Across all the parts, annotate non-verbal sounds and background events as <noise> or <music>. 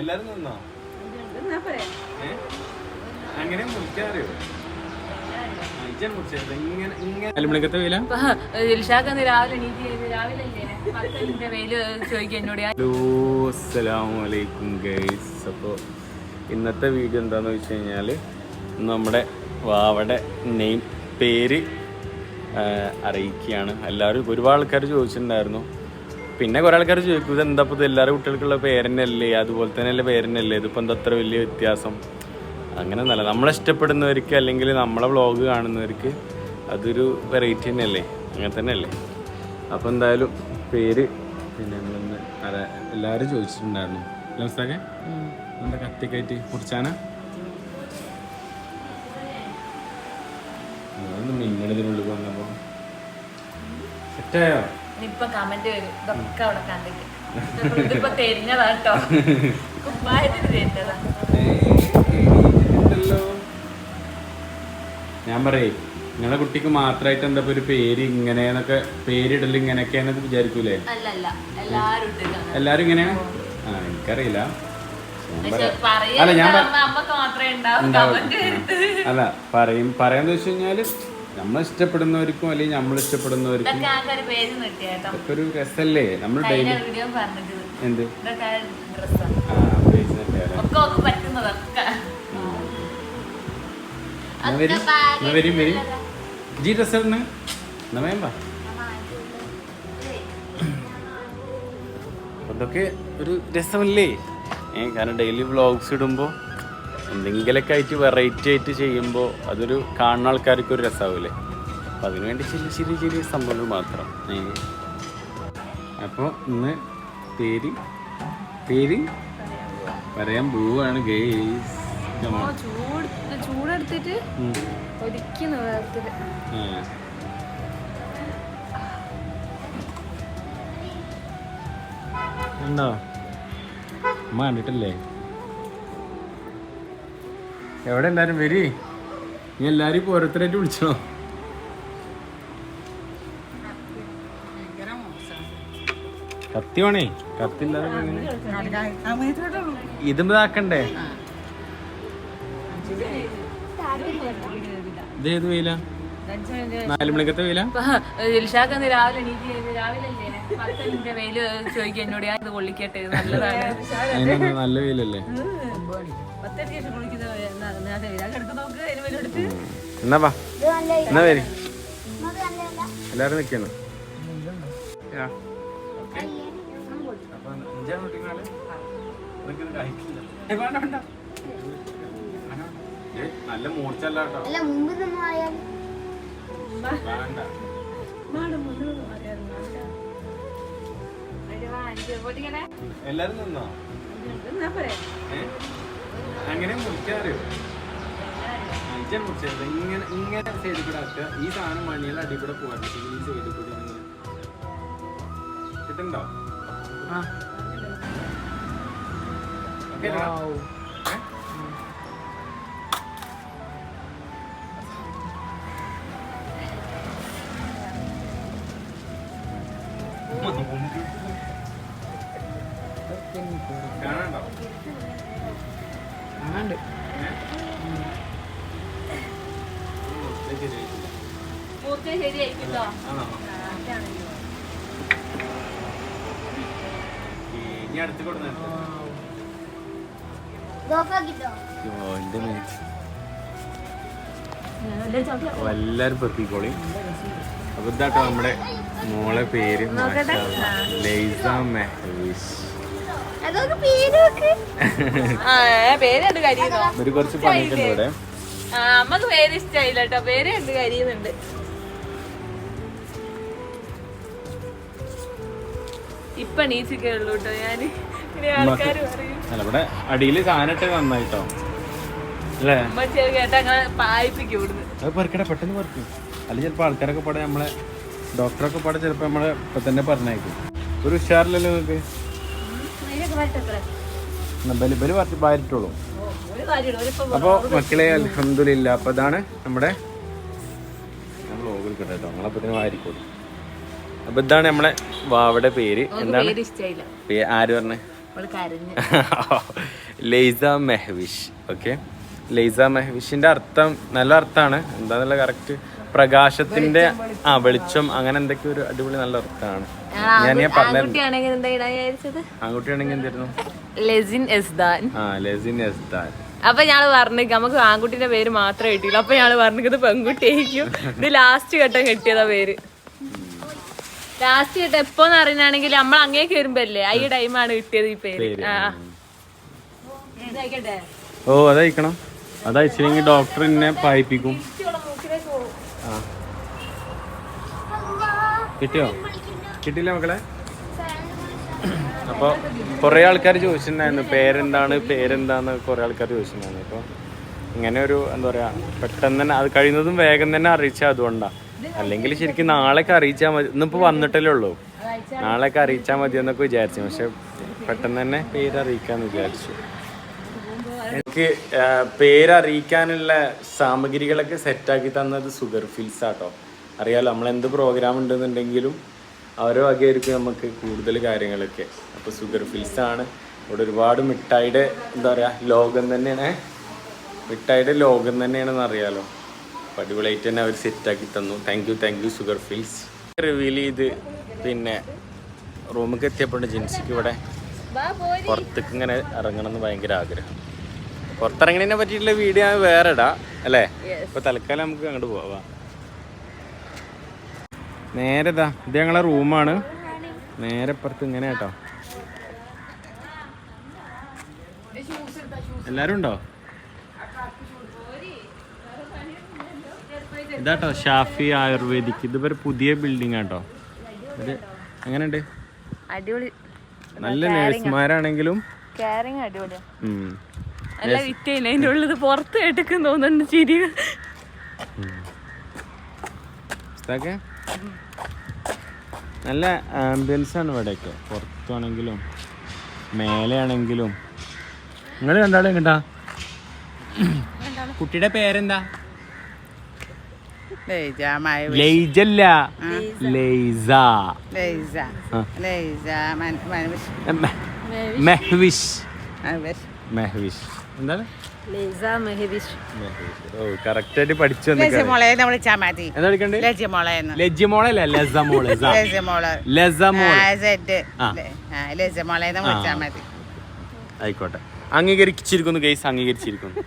എല്ലാരും നിന്നോ? അങ്ങനെ മുറിക്കാറിയോ അപ്പോൾ ഇന്നത്തെ വീഡിയോ എന്താന്ന് വെച്ച് കഴിഞ്ഞാൽ നമ്മുടെ വാവടെ നെയിം പേര് അറിയിക്കുകയാണ്. എല്ലാവരും ഒരുപാട് ആൾക്കാർ ചോദിച്ചിട്ടുണ്ടായിരുന്നു. പിന്നെ കുറേ ആൾക്കാർ ചോദിക്കും എന്താ ഇപ്പോൾ എല്ലാവരും കുട്ടികൾക്കുള്ള പേരനല്ലേ അതുപോലെ തന്നെയല്ലേ പേരനല്ലേ ഇതിപ്പോൾ എന്താ അത്ര വലിയ വ്യത്യാസം? അങ്ങനെ നല്ല നമ്മളെ ഇഷ്ടപ്പെടുന്നവർക്ക് അല്ലെങ്കിൽ നമ്മളെ വ്ളോഗ് കാണുന്നവർക്ക് അതൊരു വെറൈറ്റി തന്നെയല്ലേ? അങ്ങനെ തന്നെയല്ലേ? അപ്പോൾ എന്തായാലും പേര് പിന്നെ നമ്മളിന്ന് എല്ലാവരും ചോദിച്ചിട്ടുണ്ടായിരുന്നു. അല്ലേ ഉസ്താക്കെ എന്താ കത്തിക്കയറ്റി കുറിച്ചാന അതൊന്ന് മിന്നണതിനുള്ളിൽ വന്നപ്പോൾ സെറ്റായോ? ഇപ്പൊ കമന്റ് വരും. ഇതൊക്കെ അവിടെ കണ്ടിട്ട്. ഇതിപ്പോ തരുന്നതാ കേട്ടോ കുപ്പായത്തിന് തരുന്നതാ ഞാൻ പറയേ നിങ്ങളെ കുട്ടിക്ക് മാത്രമായിട്ട് എന്താ ഒരു പേര് ഇങ്ങനെന്നൊക്കെ പേരിടൽ ഇങ്ങനെയൊക്കെയാണെന്ന് വിചാരിക്കൂലേ? എല്ലാരും ഇങ്ങനെ ആ എനിക്കറിയില്ല. അല്ല ഞാൻ അല്ല പറയും പറയാന്ന് വെച്ച് കഴിഞ്ഞാൽ നമ്മൾ ഇഷ്ടപ്പെടുന്നവർക്കും അല്ലെങ്കിൽ നമ്മൾ ഇഷ്ടപ്പെടുന്നവർക്കും ഇതൊക്കെ ഒരു രസല്ലേ? നമ്മൾ ഡെയിലി എന്ത്? വരി. വരും ജി ഡ്രസ് ഇടുന്നു അതൊക്കെ ഒരു രസമല്ലേ? ഏ കാരണം ഡെയിലി വ്ളോഗ്സ് ഇടുമ്പോൾ എന്തെങ്കിലുമൊക്കെ ആയിട്ട് വെറൈറ്റി ആയിട്ട് ചെയ്യുമ്പോൾ അതൊരു കാണുന്ന ആൾക്കാർക്ക് ഒരു രസമാവില്ലേ അപ്പം അതിനുവേണ്ടി ചെറിയ ചെറിയ ചെറിയ സംഭവങ്ങൾ മാത്രം. അപ്പോൾ ഇന്ന് പേര് പേര്? പറയാൻ പോവാണ് ചൂട് ചൂടെടുത്തിട്ട് ഒരിക്കുന്നു ഉണ്ടോ അമ്മ കണ്ടിട്ടില്ലേ? എവിടെ എല്ലാരും വരി? നീ എല്ലാരും ഇപ്പൊ ഓരോരുത്തരായിട്ട് വിളിച്ചോ? കത്തി വേണേ കത്തില്ലാതെ? ഇതും ഇതാക്കണ്ടേ? ഇത് ഏത് വെയില? നാല് മണിക്കത്തെ വെയില ദിൽഷാക്ക് അന്ന് രാവിലെ എണീറ്റ് രാവിലെ അല്ലേ പത്തിന്റെ വെയിൽ ചോദിക്കും എന്നോട്. ഞാൻ ഇത് കൊള്ളിക്കട്ടെ നല്ലതാണ്. നല്ല വെയിലല്ലേ? എന്നാ വാ. എന്നാ വരി. എല്ലാരും നിക്കണം. നല്ല മൂർച്ചല്ല കേട്ടോ. എല്ലാരും നിന്നോ? അങ്ങനെ മുറിക്കാറിയോ അഞ്ചാൻ മുറിച്ചത് ഇങ്ങനെ ഇങ്ങനെ സൈഡിൽ കൂടെ ആക്കുക. ഈ സാധനം മണിയിൽ അടി കൂടെ പോകാറുണ്ട്. ഈ സൈഡിൽ കൂടി കിട്ടുന്നുണ്ടോ ആ. ഓക്കേ ഇനി അടുത്ത് കൊടുക്കുന്നുണ്ട് എന്റെ എല്ലാരും പെറുക്കിക്കോളി. അപ്പൊ ഇതാട്ടോ നമ്മുടെ മോളെ പേര്. ലൈസ പേര് <laughs> കുറച്ച് പണിയിട്ടുണ്ട് ഇവിടെ. അമ്മയ്ക്ക് പേര് ഇഷ്ടായില്ല കേട്ടോ. പേര് കണ്ട് കരിയുന്നുണ്ട്. ഇപ്പൊ ഉള്ളു കേട്ടോ പറയും. അല്ല ഇവിടെ അടിയിൽ സാധനട്ടെ നന്നായിട്ടോ? അല്ലേ? അമ്മ ചെറിയ കേട്ടാ അങ്ങനെ പായിപ്പിക്കും ഇവിടുന്ന്. അത് പെറുക്കട്ടെ പെട്ടെന്ന് പെറുക്കും. അല്ലെങ്കിൽ ചിലപ്പോൾ ആൾക്കാരൊക്കെ പാടെ നമ്മളെ ഡോക്ടറൊക്കെ പാടെ ചിലപ്പോൾ നമ്മളെ ഇപ്പൊ തന്നെ പറഞ്ഞേക്കും ഒരു ഉഷാറില്ലല്ലോ നിങ്ങൾക്ക്? ബലി ബലി അപ്പോൾ മക്കളെ അലഹമില്ല അപ്പോൾ ഇതാണ് നമ്മുടെ നമ്മൾ ഓഗിൽ കേട്ടോ നമ്മളപ്പോൾ വാരിക്കോളൂ. അപ്പോൾ ഇതാണ് നമ്മളെ വാവയുടെ പേര്. എന്താണ്? ആര് പറഞ്ഞേ? <laughs> ലൈസ മെഹ്വിഷ്. ഓക്കെ. ലൈസ മെഹ്വിഷിന്റെ അർത്ഥം നല്ല അർത്ഥമാണ്. എന്താന്നുള്ള കറക്റ്റ് പ്രകാശത്തിന്റെ ആ വെളിച്ചം. അങ്ങനെ എന്തൊക്കെ ഒരു അടിപൊളി നല്ല അർത്ഥമാണ്. ഞാൻ ഞാൻ പറഞ്ഞത് ആൺകുട്ടിയാണെങ്കിൽ എന്തായിരുന്നു ലെസിൻ എസ്ദാൻ. ആ ലെസിൻ എസ്താൻ അപ്പൊ ഞാൻ പറഞ്ഞു നമുക്ക് ആൺകുട്ടിന്റെ പേര് മാത്രമേ കിട്ടിയുള്ളൂ. അപ്പൊ ഞാൻ പറഞ്ഞത് പെൺകുട്ടിയായിരിക്കും. ഇത് ലാസ്റ്റ് ഘട്ടം കിട്ടിയതാ പേര്. ലാസ്റ്റ് എപ്പോന്ന് അറിയുന്നാണെങ്കിൽ നമ്മൾ അങ്ങേ കയറുമ്പല്ലേ ഈ ടൈമാണ് കിട്ടിയത് ഈ പേര്. ഓ അതയക്കണം അതയച്ചില്ലെങ്കിൽ ഡോക്ടർ എന്നെ പായിപ്പിക്കും. കിട്ടിയോ? കിട്ടില്ല മക്കളെ? അപ്പോൾ കുറേ ആൾക്കാർ ചോദിച്ചിട്ടുണ്ടായിരുന്നു. പേരെന്താണ് പേരെന്താന്ന് കുറേ ആൾക്കാർ ചോദിച്ചിട്ടുണ്ടായിരുന്നു. അപ്പോൾ ഇങ്ങനെ ഒരു എന്താ പറയുക പെട്ടെന്ന് തന്നെ അത് കഴിയുന്നതും വേഗം തന്നെ അറിയിച്ച അതുകൊണ്ടാണ് അല്ലെങ്കിൽ ശരിക്കും നാളെയൊക്കെ അറിയിച്ചാൽ മതി. ഇന്നിപ്പോൾ വന്നിട്ടല്ലേ ഉള്ളൂ. നാളെയൊക്കെ അറിയിച്ചാൽ മതി എന്നൊക്കെ വിചാരിച്ചു. പക്ഷെ പെട്ടെന്ന് തന്നെ പേര് അറിയിക്കാന്ന് വിചാരിച്ചു. എനിക്ക് പേര് പേരറിയിക്കാനുള്ള സാമഗ്രികളൊക്കെ സെറ്റാക്കി തന്നത് സുഗർ ഫിൽസ് ആട്ടോ. അറിയാലോ നമ്മൾ എന്ത് പ്രോഗ്രാം ഉണ്ടെന്നുണ്ടെങ്കിലും അവരോ വകയായിരിക്കും നമുക്ക് കൂടുതൽ കാര്യങ്ങളൊക്കെ. അപ്പോൾ സുഗർ ഫിൽസ് ആണ്. ഇവിടെ ഒരുപാട് മിഠായിയുടെ എന്താ പറയാ ലോകം തന്നെയാണ്. മിഠായിയുടെ ലോകം തന്നെയാണെന്ന് അറിയാലോ. അപ്പോൾ അടിപൊളിയായിട്ട് തന്നെ അവർ സെറ്റാക്കി തന്നു. താങ്ക് യു താങ്ക് യു സുഗർ ഫീൽസ് റിവീൽ ചെയ്ത് പിന്നെ റൂമിലേക്ക് എത്തിയപ്പോൾ ജിൻസിക്ക് ഇവിടെ പുറത്തേക്ക് ഇങ്ങനെ ഇറങ്ങണം എന്ന് ഭയങ്കര ആഗ്രഹം. പുറത്തിറങ്ങണതിനെ പറ്റിയിട്ടുള്ള വീഡിയോ ആണ് വേറെ ഇടാം അല്ലേ ഇപ്പൊ തൽക്കാലം നമുക്ക് അങ്ങോട്ട് പോവാം. നേരെ ഇതാ ഇത് ഞങ്ങളെ റൂമാണ്. നേരെ പുറത്ത് ഇങ്ങനെ കേട്ടോ എല്ലാരും ഉണ്ടോ? ഇതാട്ടോ ഷാഫി ആയുർവേദിക് ഇത് ഒരു പുതിയ ബിൽഡിംഗ് ആട്ടോ. ഇത് എങ്ങനെയുണ്ട്? അടിപൊളി. നല്ല നേഴ്സുമാരാണെങ്കിലും കാരിങ് അടിപൊളിയാ. ഉം. നല്ല വിറ്റയില്ല? അതിന്റെ ഉള്ളിൽ പുറത്ത് കേട്ടിക്കും തോന്നുന്നുണ്ട് ചിരി. നല്ല ആംബിയൻസ് ആണ് ഇവിടെയൊക്കെ. പുറത്താണെങ്കിലും മേലെയാണെങ്കിലും. നിങ്ങൾ രണ്ടാളും കണ്ടാ കുട്ടിയുടെ പേരെന്താ? ലൈജല്ല ലൈസ മെ- മെഹ്വിഷ്. മെഹ്വിഷ്. എന്താണ്? ലേസ ആയിക്കോട്ടെ. അംഗീകരിച്ചിരിക്കുന്നു ഗൈസ് അംഗീകരിച്ചിരിക്കുന്നു.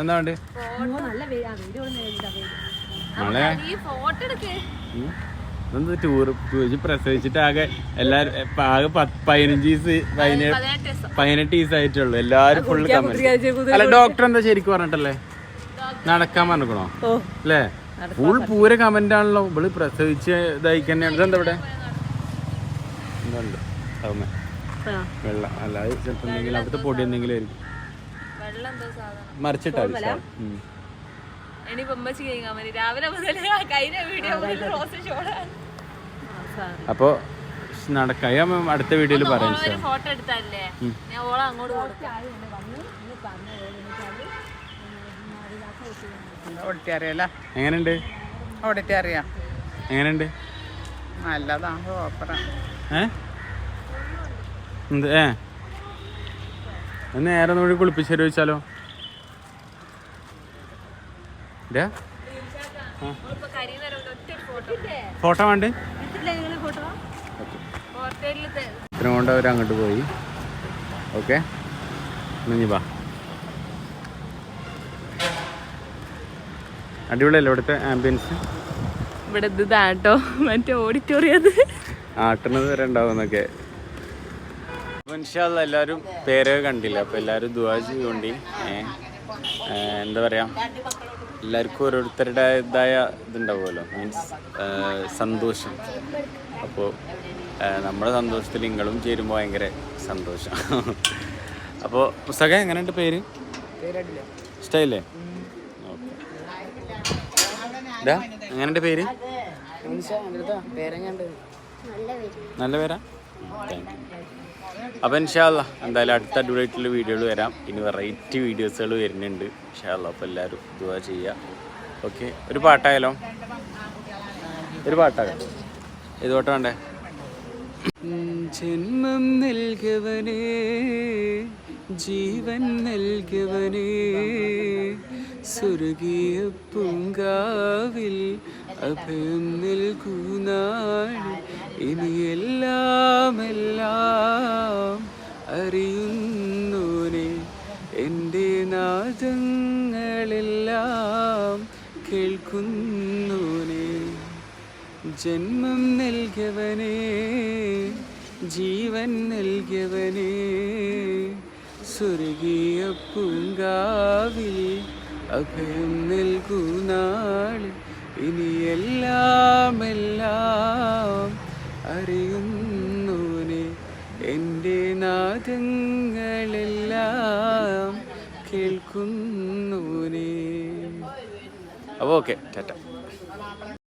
എന്താ വേണ്ടേ? മോളെ. ഇതെന്താ ടൂർ പ്രസവിച്ചിട്ട് ആകെ എല്ലാരും ആകെ പതിനഞ്ച് ദിവസ പതിനെട്ട് ദിവസം. ആയിട്ടുള്ളൂ എല്ലാരും ഫുള്ള് കമന്റ് അല്ല ഡോക്ടർ എന്താ ശരിക്കും പറഞ്ഞിട്ടല്ലേ? നടക്കാൻ പറഞ്ഞിക്കണോ? അല്ലേ? ഫുൾ പൂര കമന്റ് ആണല്ലോ. ഇവൾ പ്രസവിച്ച് ഇതായി തന്നെയാണ്. ഇതെന്താ ഇവിടെ? വെള്ളം. അല്ല അത് ചിലപ്പോ എന്തെങ്കിലും അവിടുത്തെ പൊടി എന്തെങ്കിലും ആയിരിക്കും. മറിച്ചിട്ടാ അപ്പൊ നടക്കാം അടുത്ത വീഡിയോയിൽ പറയാം സാർ. ഫോട്ടോ എടുത്തല്ലേ ഞാൻ ഓളെ അങ്ങോട്ട് എങ്ങനെയുണ്ട്? എങ്ങനെയുണ്ട്? നല്ലതാ സൂപ്പറാ ഏ? എന്ത് ഏ? നേരെ നോക്കി കുളിപ്പിച്ചു? ആ. ഫോട്ടോ വേണ്ടേ? ഇത്രയും കൊണ്ട് അവർ അങ്ങോട്ട് പോയി. ഓക്കെ. ഇനി വാ. അടിപൊളിയല്ലേ ഇവിടുത്തെ ആംബിയൻസ് ഇവിടെ ഇത് ഇതാട്ടോ മറ്റേ ഓഡിറ്റോറിയത് ആട്ടുന്നത് വരെ ഉണ്ടാവുന്നൊക്കെ മനുഷ്യല്ല എല്ലാവരും പേരൊക്കെ കണ്ടില്ല? അപ്പോൾ എല്ലാവരും ദുവാ ചെയ്തുകൊണ്ട് എന്താ പറയുക എല്ലാവർക്കും ഓരോരുത്തരുടേതായ ഇതുണ്ടാവുമല്ലോ. മീൻസ് സന്തോഷം. അപ്പോൾ നമ്മുടെ സന്തോഷത്തിൽ നിങ്ങളും ചേരുമ്പോൾ ഭയങ്കര സന്തോഷം. അപ്പോൾ പുസ്തകം എങ്ങനെയുണ്ട് പേര്? ഇഷ്ടമായില്ലേ ഓക്കെ. എങ്ങനെയുണ്ട് പേര്? നല്ല പേരാ? താങ്ക് യു അപ്പം ഇൻഷാല്ല എന്തായാലും അടുത്ത അടിപൊളിയായിട്ടുള്ള വീഡിയോകൾ വരാം. ഇനി വെറൈറ്റി വീഡിയോസുകൾ വരുന്നുണ്ട് ഇൻഷാല്ല അപ്പോൾ എല്ലാവരും ഇതുവാ ചെയ്യുക ഓക്കെ ഒരു പാട്ടായാലോ? ഒരു പാട്ടാകാം പാട്ട് വേണ്ടേ? ജന്മം നൽകവനേ ജീവൻ നൽകവനേ സ്വർഗീയ പൂങ്കാവിൽ അഭയം നൽകുന്നാൾ ഇനി കേൾക്കുന്നോനെ ജന്മം നൽകിയവനേ ജീവൻ നൽകിയവനേ സ്വർഗീയ പൂങ്കാവിൽ അഭയം നൽകുന്നാൾ ഇനി എല്ലാം എല്ലാം അറിയുന്നോനെ എന്റെ നാദങ്ങളെല്ലാം കേൾക്കുന്നോനെ അപ്പോൾ ഓക്കെ ടാറ്റ